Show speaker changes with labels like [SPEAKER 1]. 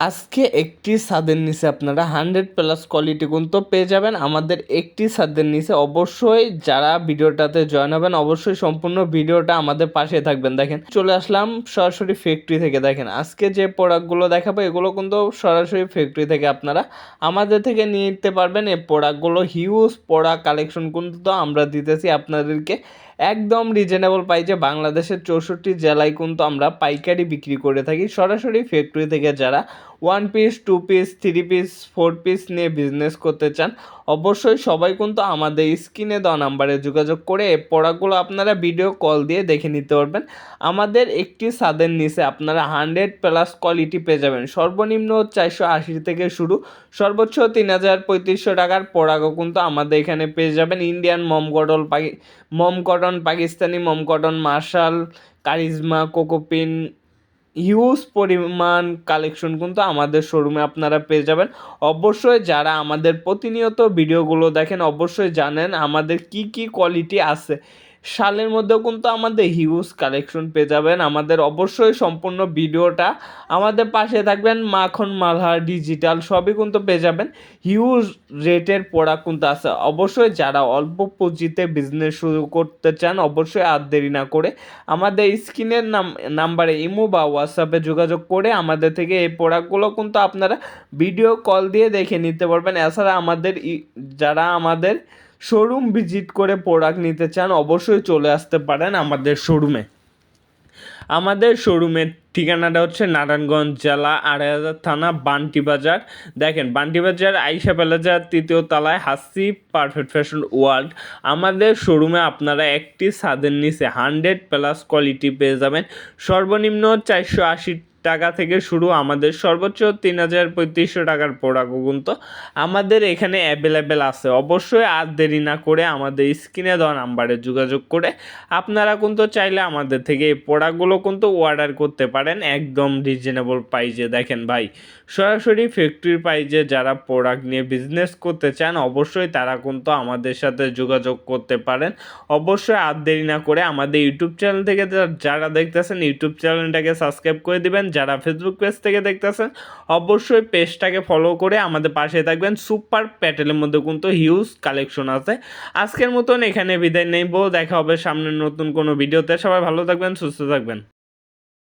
[SPEAKER 1] আজকে একটি ছাদের নিচে আপনারা হান্ড্রেড প্লাস কোয়ালিটি কিন্তু পেয়ে যাবেন। আমাদের একটি ছাদের নিচে অবশ্যই যারা ভিডিওটাতে জয়েন হবেন, অবশ্যই সম্পূর্ণ ভিডিওটা আমাদের পাশে থাকবেন। দেখেন, চলে আসলাম সরাসরি ফ্যাক্টরি থেকে। দেখেন, আজকে যে প্রোডাক্টগুলো দেখাবো, এগুলো কিন্তু সরাসরি ফ্যাক্টরি থেকে আপনারা আমাদের থেকে নিয়ে নিতে পারবেন। এই প্রোডাক্টগুলো হিউজ প্রোডাক্ট কালেকশন কিন্তু তো আমরা দিতেছি আপনাদেরকে। একদম রিজনেবল যে বাংলাদেশের চৌষট্টি জেলায় কিন্তু আমরা পাইকারি বিক্রি করে থাকি। সরাসরি ফ্যাক্টরি থেকে যারা one piece two piece three piece four piece নিয়ে বিজনেস করতে চান, অবশ্যই সবাই কিন্তু আমাদের স্ক্রিনে দেওয়া নাম্বারে যোগাযোগ করে এই প্রোডাক্টগুলো আপনারা ভিডিও কল দিয়ে দেখে নিতে পারবেন। আমাদের একটি সাদের নিচে আপনারা হান্ড্রেড প্লাস কোয়ালিটি পেয়ে যাবেন। সর্বনিম্ন চারশো আশি থেকে শুরু, সর্বোচ্চ তিন হাজার পঁয়ত্রিশশো টাকার প্রোডাক্টও কিন্তু আমাদের এখানে পেয়ে যাবেন। Indian mom cotton Paki mom cotton Pakistani mom cotton marshal charisma কোকোপিন huge পরিমাণ কালেকশন কিন্তু আমাদের শোরুমে আপনারা পেয়ে যাবেন। অবশ্যই যারা আমাদের প্রতিনিয়ত ভিডিওগুলো দেখেন, অবশ্যই জানেন আমাদের কি কি কোয়ালিটি আছে। সালের মধ্যেও কিন্তু আমাদের হিউজ কালেকশন পেয়ে যাবেন। আমাদের অবশ্যই সম্পূর্ণ ভিডিওটা আমাদের পাশে থাকবেন মাখন মালহার ডিজিটাল সবই কিন্তু পেয়ে যাবেন। হিউজ রেটের প্রোডাক্ট কিন্তু আছে। অবশ্যই যারা অল্প পুঁজিতে বিজনেস শুরু করতে চান, অবশ্যই আর দেরি না করে আমাদের স্ক্রিনের নাম, নাম্বারে ইমো বা হোয়াটসঅ্যাপে যোগাযোগ করে আমাদের থেকে এই প্রোডাক্টগুলো কিন্তু আপনারা ভিডিও কল দিয়ে দেখে নিতে পারবেন। এছাড়া আমাদের যারা আমাদের শোরুম ভিজিট করে প্রোডাক্ট নিতে চান, অবশ্যই চলে আসতে পারেন আমাদের শোরুমে। আমাদের শোরুমের ঠিকানাটা হচ্ছে নারায়ণগঞ্জ জেলা আড়াই হাজার থানা বান্টি বাজার দেখেন বান্টি বাজার আইসা প্লাজার তৃতীয় তলায় হাসি পারফেক্ট ফ্যাশন ওয়ার্ল্ড। আমাদের শোরুমে আপনারা একটি ছাদের নিচে হান্ড্রেড প্লাস কোয়ালিটি পেয়ে যাবেন। সর্বনিম্ন চারশো আশি টাকা থেকে শুরু আমাদের সর্বোচ্চ তিন হাজার পঁয়ত্রিশশো টাকার প্রোডাক্টও কিন্তু আমাদের এখানে অ্যাভেলেবেল আছে। অবশ্যই আর দেরি না করে আমাদের স্ক্রিনে দেওয়া নাম্বারে যোগাযোগ করে আপনারা কিন্তু চাইলে আমাদের থেকে এই প্রোডাক্টগুলো কিন্তু অর্ডার করতে পারেন একদম রিজনেবল প্রাইজে দেখেন ভাই, সরাসরি ফ্যাক্টরির প্রাইজে যারা প্রোডাক্ট নিয়ে বিজনেস করতে চান, অবশ্যই তারা কিন্তু আমাদের সাথে যোগাযোগ করতে পারেন। অবশ্যই আর দেরি না করে আমাদের ইউটিউব চ্যানেল থেকে যারা দেখতেছেন ইউটিউব চ্যানেলটাকে সাবস্ক্রাইব করে দিবেন। যারা ফেসবুক পেজ থেকে দেখতেছেন, অবশ্যই পেজটাকে ফলো করে আমাদের পাশে থাকবেন। সুপার প্যাটেলের মধ্যে কিন্তু হিউজ কালেকশন আছে। আজকের মতন এখানে বিদায় নেব। দেখা হবে সামনের নতুন কোনো ভিডিওতে সবাই ভালো থাকবেন, সুস্থ থাকবেন।